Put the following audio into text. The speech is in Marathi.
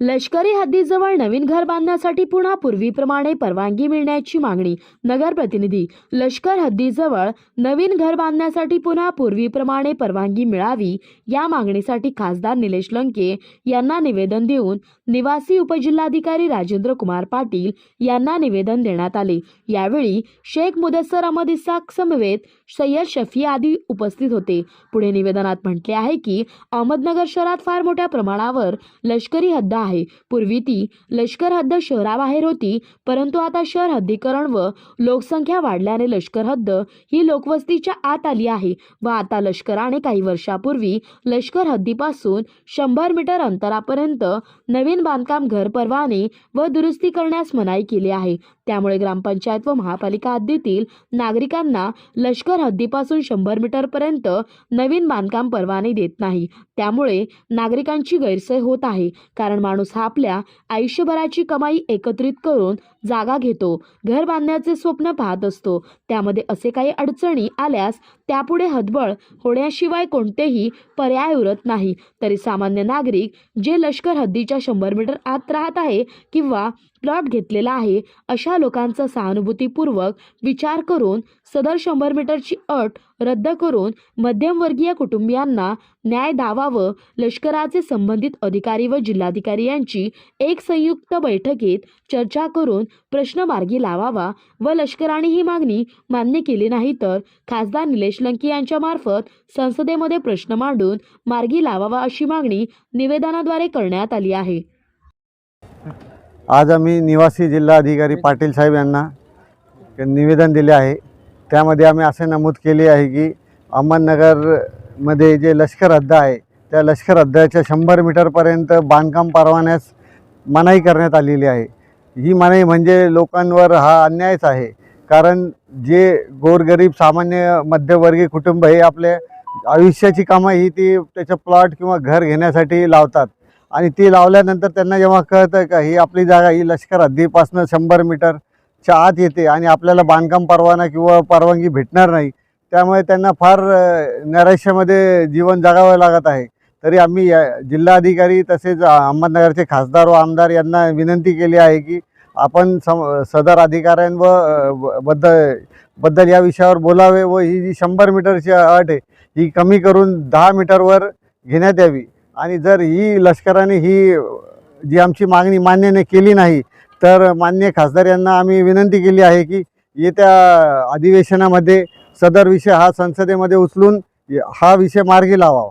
लष्करी हद्दीजवळ नवीन घर बांधण्यासाठी पुन्हा पूर्वीप्रमाणे परवानगी मिळण्याची मागणी नगरप्रतिनिधी लष्कर हद्दीजवळ नवीन घर बांधण्यासाठी पुन्हा पूर्वीप्रमाणे परवानगी मिळावी या मागणीसाठी खासदार निलेश लंके यांना निवेदन देऊन निवासी उपजिल्हाधिकारी राजेंद्र कुमार पाटील यांना निवेदन देण्यात आले. यावेळी शेख मुदस्सर अहमद इसाक समवेत सय्यद शफी आदी उपस्थित होते. पुढे निवेदनात म्हटले आहे की अहमदनगर शहरात फार मोठ्या प्रमाणावर लष्कर हद्द आहे. पूर्वी ती लष्कर हद्द शहराबाहेर होती परंतु आता शहर हद्दीकरण व लोकसंख्या वाढल्याने लष्कर हद्द ही लोकवस्तीच्या आत आली आहे व आता लष्कराने काही वर्षापूर्वी लष्कर हद्दीपासून शंभर मीटर अंतरापर्यंत नवीन बांधकाम घर परवाने व दुरुस्ती करण्यास मनाई केली आहे. त्यामुळे ग्रामपंचायत व महापालिका हद्दीतील नागरिकांना लष्कर हद्दीपासून शंभर मीटरपर्यंत नवीन बांधकाम परवाने देत नाही. त्यामुळे नागरिकांची गैरसोय होत आहे. कारण माणूस हा आपल्या आयुष्यभराची कमाई एकत्रित करून जागा घेतो. घर बांधण्याचे स्वप्न पाहत असतो. त्यामध्ये असे काही अडचणी आल्यास त्यापुढे हतबळ होण्याशिवाय कोणतेही पर्याय उरत नाही. तरी सामान्य नागरिक जे लष्कर हद्दीच्या शंभर मीटर आत राहत आहे किंवा प्लॉट घेतलेला आहे अशा लोकांचा सहानुभूतीपूर्वक विचार करून सदर शंभर मीटरची अट रद्द करून मध्यमवर्गीय कुटुंबियांना न्याय दावावं व लष्कराचे संबंधित अधिकारी व जिल्हाधिकारी यांची एक संयुक्त बैठकीत चर्चा करून प्रश्न मार्गी लावावा व लष्कराने ही मागणी मान्य केली नाही तर खासदार निलेश लंकी यांच्या मार्फत संसदेमध्ये प्रश्न मांडून मार्गी लावावा अशी मागणी निवेदनाद्वारे करण्यात आली आहे. आज आम्ही निवासी जिल्हा अधिकारी पाटील साहेब यांना निवेदन दिले आहे. त्यामध्ये आम्ही असे नमूद केले आहे की अहमदनगरमध्ये जे लष्कर हद्द आहे त्या लष्कर हद्दाच्या शंभर मीटरपर्यंत बांधकाम परवान्यास मनाई करण्यात आलेली आहे. ही म्हणे म्हणजे लोकांवर हा अन्यायच आहे. कारण जे गोरगरीब सामान्य मध्यमवर्गीय कुटुंब हे आपल्या आयुष्याची कमाई ही ती त्याचं प्लॉट किंवा घर घेण्यासाठी लावतात. आणि ती लावल्यानंतर त्यांना जेव्हा कळतं का ही आपली जागा ही लष्कर हद्दीपासून शंभर मीटरच्या आत येते आणि आपल्याला बांधकाम परवाना किंवा परवानगी भेटणार नाही त्यामुळे त्यांना फार नैराश्यामध्ये जीवन जगावं लागत आहे. तरी आम्ही या जिल्हाधिकारी तसेच अहमदनगरचे खासदार व आमदार यांना विनंती केली आहे की आपण सम सदर अधिकाऱ्यांवबद्दल बद्दल या विषयावर बोलावे व ही जी शंभर मीटरची अट आहे ही कमी करून दहा मीटरवर घेण्यात यावी. आणि जर ही लष्कराने ही जी आमची मागणी मान्यने केली नाही तर मान्य खासदार यांना आम्ही विनंती केली आहे की येत्या अधिवेशनामध्ये सदर विषय हा संसदेमध्ये उचलून हा विषय मार्गी लावावा.